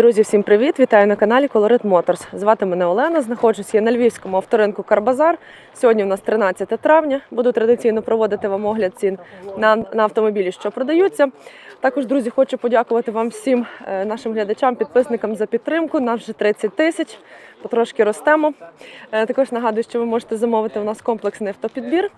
Друзі, всім привіт! Вітаю на каналі Colorit Motors. Звати мене Олена. Знаходжусь я на львівському авторинку Карбазар. Сьогодні у нас 13 травня. Буду традиційно проводити вам огляд цін на, на автомобілі, що продаються. Також, друзі, хочу подякувати вам всім е, нашим глядачам, підписникам за підтримку. Нас вже 30 тисяч. Потрошки ростемо. Е, Також нагадую, що ви можете замовити у нас комплексний автопідбір,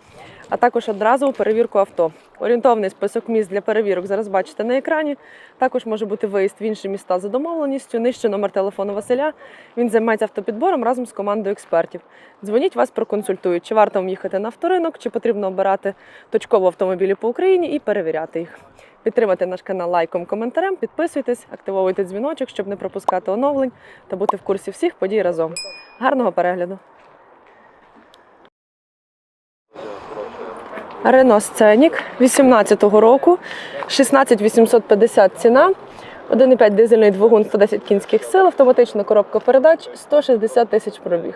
а також одразу перевірку авто. Орієнтовний список місць для перевірок зараз бачите на екрані. Також може бути виїзд в інші міста за домовленістю. Нижче номер телефону Василя. Він займається автопідбором разом з командою експертів. Дзвоніть вас проконсультують, чи варто вам їхати на авторинок, чи потрібно обирати точково автомобілі по Україні і перевіряти їх. Підтримайте наш канал лайком, коментарем, підписуйтесь, активовуйте дзвіночок, щоб не пропускати оновлень та бути в курсі всіх подій разом. Гарного перегляду! Рено Сценік 18-го року, 16 850 ціна, 1,5 дизельний двигун, 110 кінських сил, автоматична коробка передач, 160 тисяч пробіг.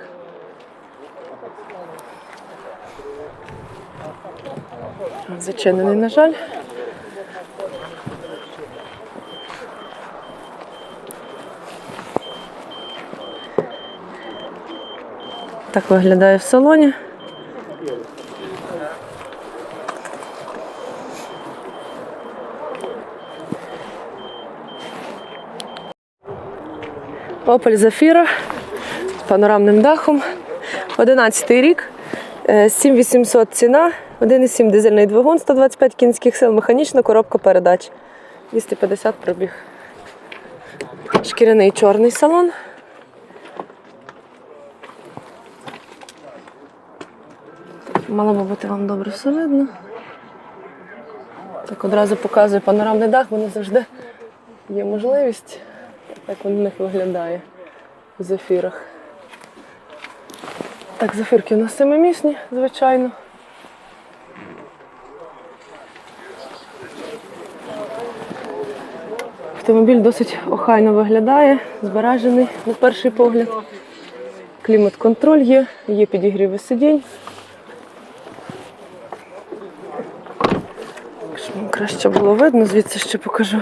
Зачинений, на жаль. Так виглядає в салоні. Opel Zafira з панорамним дахом. 11 рік, е, 7800 ціна, 1,7 дизельний двигун, 125 кінських сил, механічна коробка передач. 250 пробіг. Шкіряний чорний салон. Мало би бути вам добре все видно. Так одразу показую панорамний дах, вони завжди є можливість. Так він в них виглядає в зефірах. Так, зефірки у нас семимісні, звичайно. Автомобіль досить охайно виглядає, збережений на перший погляд. Клімат-контроль є, є підігріви сидінь. Щоб вам краще було видно, звідси ще покажу.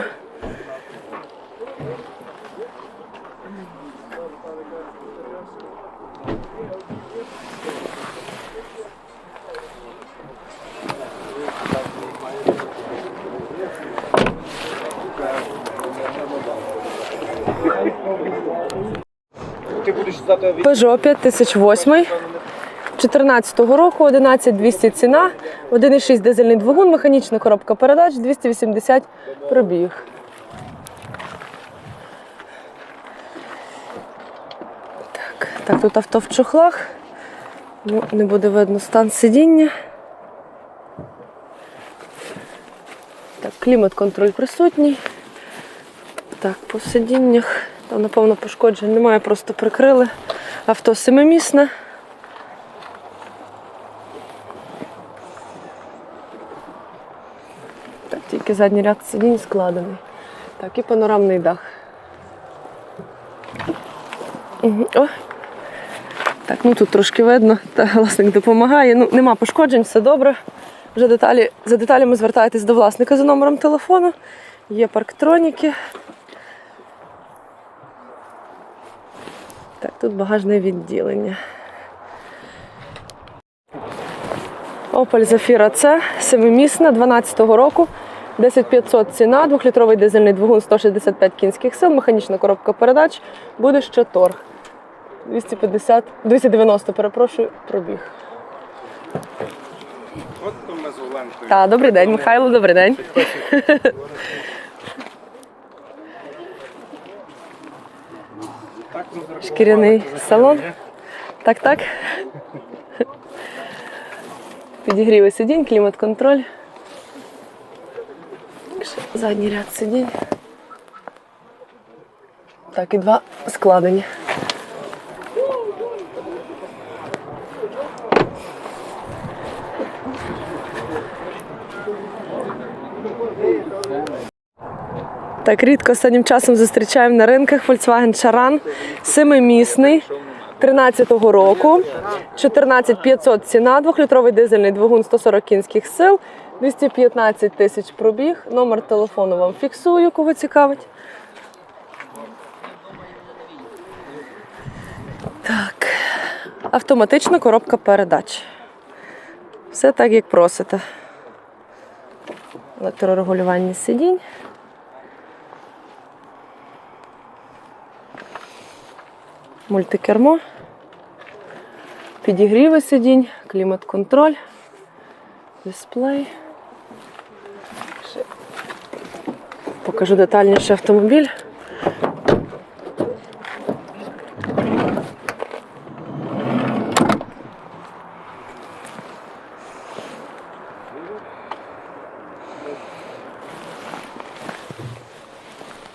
Peugeot 5008 14 року, 11200 ціна, 1,6 дизельний двигун, механічна коробка передач, 280 пробіг. Так, так, тут авто в чохлах. Ну, не буде видно стан сидіння. Так, клімат-контроль присутній. Так, по сидіннях. Там, напевно, пошкоджень немає, просто прикрили. Авто семимісне. Так, тільки задній ряд сидінь складений. Так, і панорамний дах. О. Так, ну тут трошки видно, та власник допомагає. Ну, нема пошкоджень, все добре. Вже деталі, за деталями звертайтесь до власника за номером телефону. Є парктроніки. Так, тут багажне відділення. Opel Zafira C, семимісна, 12-го року, 10500 ціна, 2-літровий дизельний двигун, 165 кінських сил, механічна коробка передач, буде ще торг. 250, 290, перепрошую, пробіг. От то ми з Оленкою. Так, добрий день, Михайло, добрий день. Ну, Шкіряний салон. Так, так. Підігріви сидінь, клімат-контроль. Задній ряд сидінь. Так, і два складені. Так, рідко останнім часом зустрічаємо на ринках Volkswagen Charan семимісний 13-го року. 14500 ціна, 2-літровий дизельний двигун 140 кінських сил, 215 тисяч пробіг. Номер телефону вам фіксую, кого цікавить. Так. Автоматична коробка передач. Все так, як просите. Електрорегулювання сидінь. Мультикермо. Підігріви сидінь, клімат-контроль, дисплей. Ще Покажу детальніше автомобіль.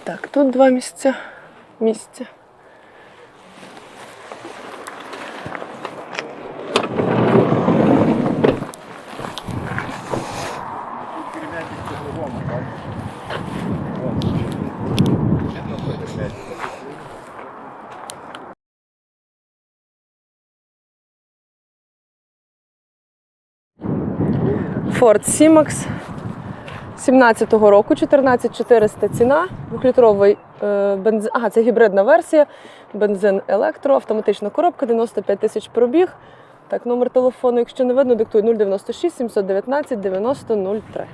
Так, тут два місця. Місця. Ford Simax 17-го року, 14400 ціна, двохлітровий е, бензин. Ага, це гібридна версія, бензин електро, автоматична коробка, 95 тисяч пробіг. Так, номер телефону, якщо не видно, диктуй 096 719 90 03.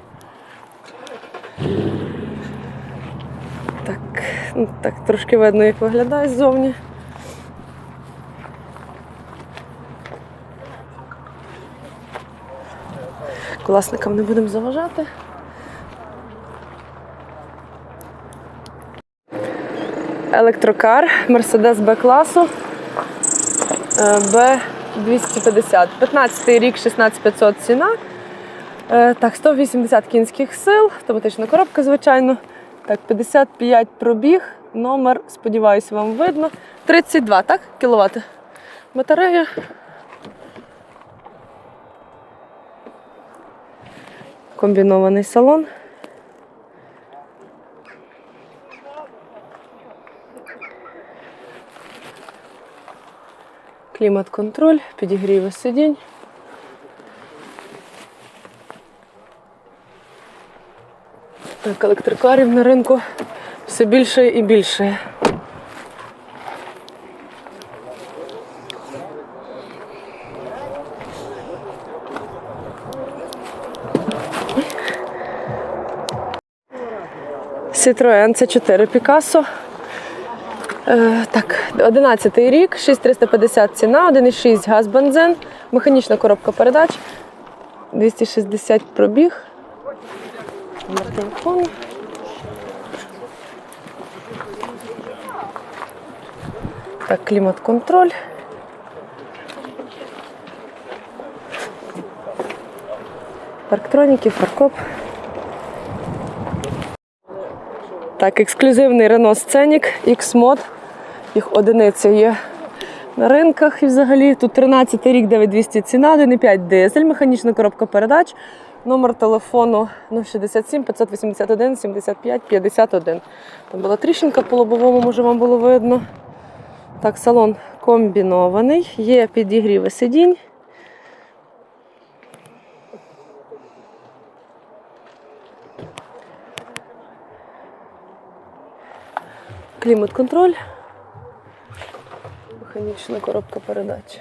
Так, ну, так, трошки видно, як виглядає ззовні. Власникам не будемо заважати. Електрокар, Mercedes B-класу B250. 15 рік, 16500 ціна. Е, Так, 180 кінських сил, автоматична коробка, звичайно. Так, 55 пробіг, номер, сподіваюся, вам видно. 32, так? Кіловати. Батарея. Комбінований салон. Клімат-контроль, підігріви сидінь. Так, електрокарів на ринку все більше і більше. Citroen C4 Picasso. Е, так, 11 рік, 6350 ціна, 1,6 газ бензин, механічна коробка передач, 260 пробіг. Номер. Так, клімат-контроль. Парктроніки, фаркоп. Так, ексклюзивний Renault Scenic X-Mod. Їх одиниці є на ринках і взагалі. Тут 13 рік 9200 ціна, 1,5 дизель, механічна коробка передач. Номер телефону 067 581 75 51. Там була тріщинка по лобовому, може вам було видно. Так, салон комбінований, є підігріви сидінь. Клімат-контроль. Механічна коробка передач.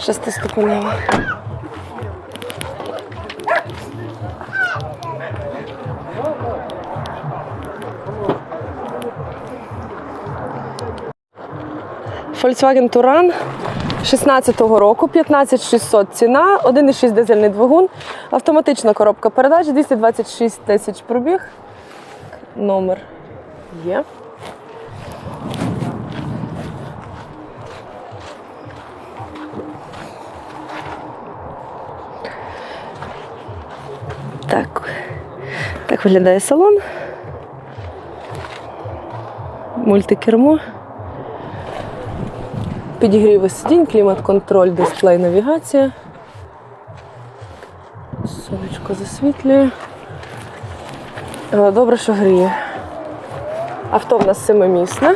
Шестиступенева. Volkswagen Touran 16-го року, 15600 ціна, 1,6 дизельний двигун, автоматична коробка передач, 226 тисяч пробіг. Номер є. Так. Так виглядає салон. Мультикермо. Підігріви сидінь, клімат-контроль, дисплей, навігація. Сонечко засвітлює. Е, добре, що гріє. Авто в нас семимісне.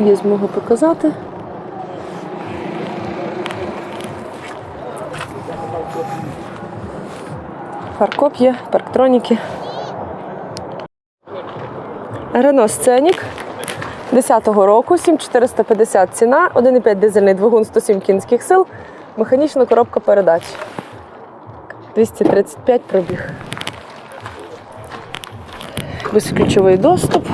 Є змога показати. Паркоп є, парктроніки. Рено Сценік. 10-го року, 7450 ціна, 1,5 дизельний двигун 107 кінських сил, механічна коробка передач. 235 пробіг. Безключовий доступ.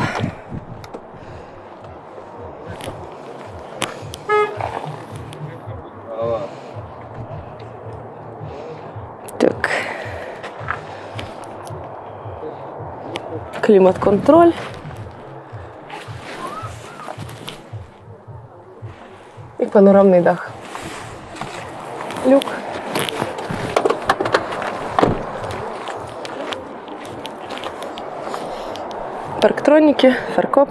Так. Клімат-контроль. Панорамний дах. Люк. Парктроніки, фаркоп.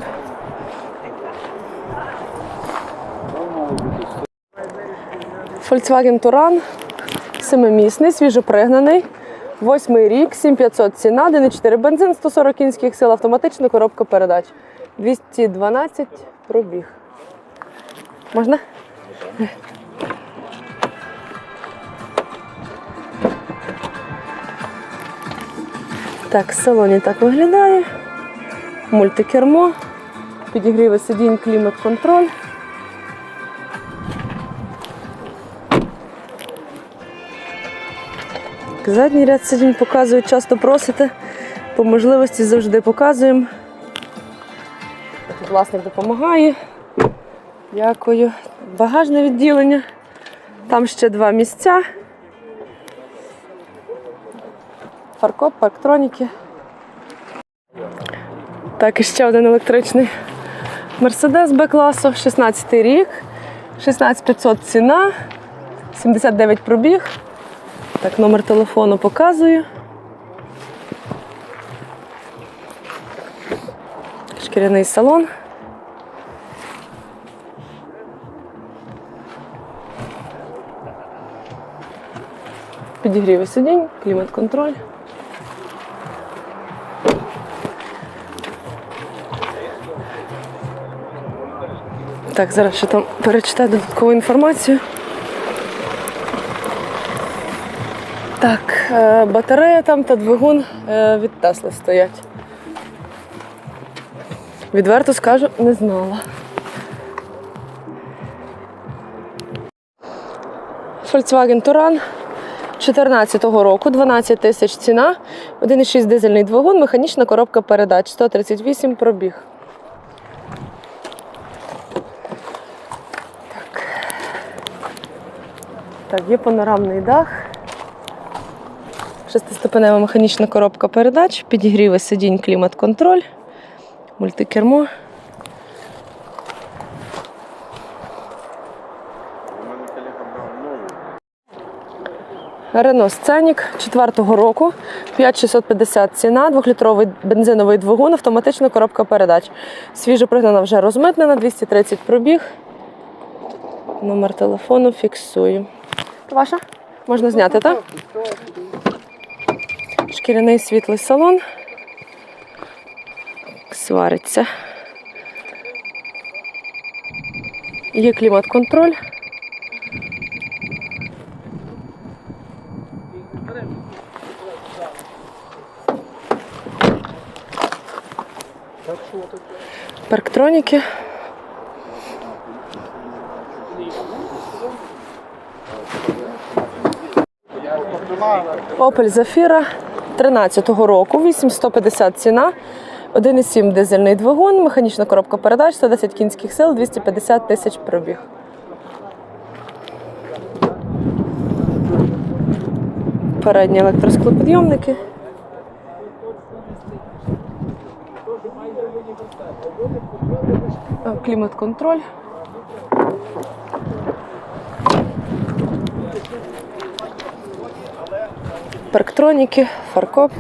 Volkswagen Touran. Семимісний, свіжопригнаний. Восьмий рік, 7500 ціна, 1,4 бензин, 140 кінських сил, автоматична коробка передач. 212 пробіг. Можна? Так, в салоні так виглядає. Мультикермо, підігріви сидінь, клімат-контроль. Задній ряд сидінь показую, часто просите. По можливості завжди показуємо. Тут власник допомагає. Дякую. Багажне відділення. Там ще два місця. Фаркоп, парктроніки. Так, і ще один електричний Мерседес Б-класу, 16 рік, 16500 ціна, 79 пробіг. Так, номер телефону показую. Шкіряний салон. Підігріви сидінь, клімат-контроль. Так, зараз ще там перечитаю додаткову інформацію. Так, е, батарея там та двигун е, від Тесли стоять. Відверто скажу, не знала. Volkswagen Touran 14-го року, 12 тисяч ціна, 1,6 дизельний двигун, механічна коробка передач, 138 пробіг. Так. Так, є панорамний дах. Шестиступенева механічна коробка передач, підігріви сидінь, клімат-контроль, мультикермо. Рено Сценік 4-го року, 5650 ціна, 2-літровий бензиновий двигун, автоматична коробка передач. Свіжо пригнана вже розмитнена, 230 пробіг. Номер телефону фіксую. Ваша? Можна зняти, так? Шкіряний світлий салон. Свариться. Є клімат-контроль. Парктроніки. Opel Zafira 13-го року, 8150 ціна, 1,7 дизельний двигун, механічна коробка передач, 110 кінських сил, 250 тисяч пробіг. Передні електросклопідйомники. Е, Клімат-контроль. Парктроніки, фаркоп.